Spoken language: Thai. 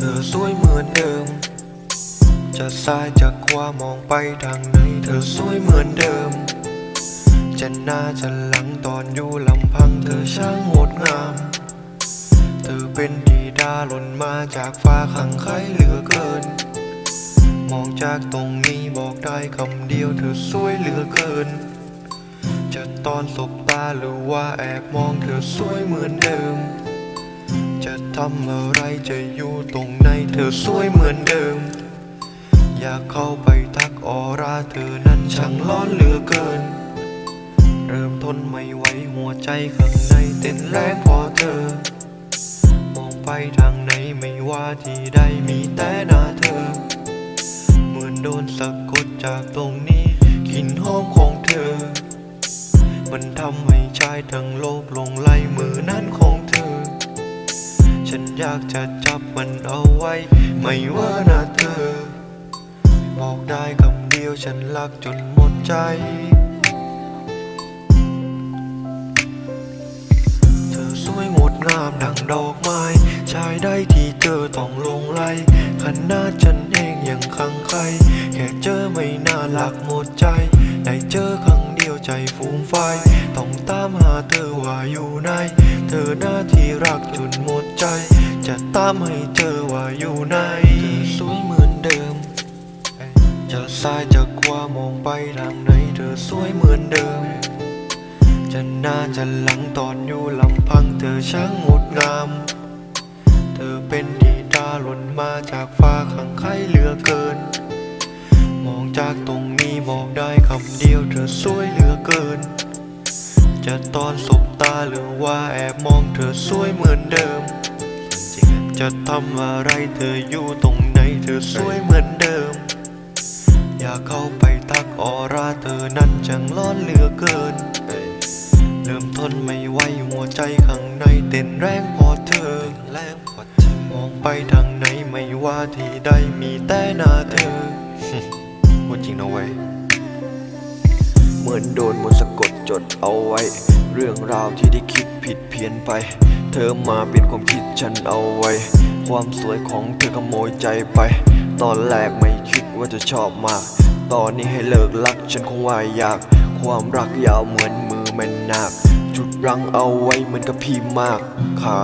เหมือนเดิม จะซ้ายจะขวามองไปทางไหน เธอสวยเหมือนเดิม จะหน้าจะหลังตอนอยู่ลำพังเธอช่างงดงาม เธอเป็นดีดาหล่นมาจากฟ้าขังไคล้เหลือเกิน มองจากตรงนี้บอกได้คำเดียวเธอสวยเหลือเกิน จะตอนสบตาหรือว่าแอบมองเธอสวยเหมือนเดิม ทำอะไรจะอยู่ตรงไหนเธอสวยเหมือนเดิม อยากเข้าไปทักออราเธอนั้นช่างร้อนเหลือเกิน เริ่มทนไม่ไหวหัวใจข้างในเต้นแรงพอเธอ มองไปทางไหนไม่ว่าที่ใดมีแต่หน้าเธอ เหมือนโดนสะกดจากตรงนี้กลิ่นหอมของเธอ มันทำให้ชายทั้งโลกหลงไหล ฉันอยากจะจับมันเอาไว้ ไม่ว่าน้าเธอ บอกได้คำเดียวฉันรักจนหมดใจ เธอสวยงดงามดังดอกไม้ ชายได้ที่เจอต้องลงไหลขนาดฉันเองยังคังใคร แค่เจอไม่น่ารักหมดใจ ได้เจอครั้งเดียวใจฟูมไฟต้องตามหาเธอว่าอยู่ไหน เธอหน้าที่รักจนหมดใจ จะตามให้เจอว่าอยู่ไหนเธอสวยเหมือนเดิม จะซ้ายจะขวามองไปทางไหนเธอสวยเหมือนเดิม จะหน้าจะหลังตอนอยู่ลำพังเธอช่างงดงาม เธอเป็นดีดาหล่นมาจากฟ้าขังไคล้เหลือเกิน มองจากตรงนี้บอกได้คำเดียวเธอสวย จะตอนสบตาหรือว่าแอบมองเธอสวยเหมือนเดิม จะทำอะไรเธออยู่ตรงไหนเธอสวยเหมือนเดิม อยากเข้าไปทักออราเธอนั้นจังร้อนเหลือเกิน เริ่มทนไม่ไหวหัวใจข้างในเต้นแรงพอเธอแรงพอเธอมองไปทางไหนไม่ว่าที่ใดมีแต่หน้าเธอพูดจริงนะเว้ย มือนโดนมนต์สะกดจดเอาไว้ เรื่องราวที่ได้คิดผิดเพี้ยนไป เธอมาเป็นความคิดฉันเอาไว้ ความสวยของเธอขโมยใจไป ตอนแรกไม่คิดว่าจะชอบมาก ตอนนี้ให้เลิกรักฉันคงว่ายาก ความรักยาวเหมือนมือแม่นาคจุดรังเอาไว้เหมือนกับพี่มากขา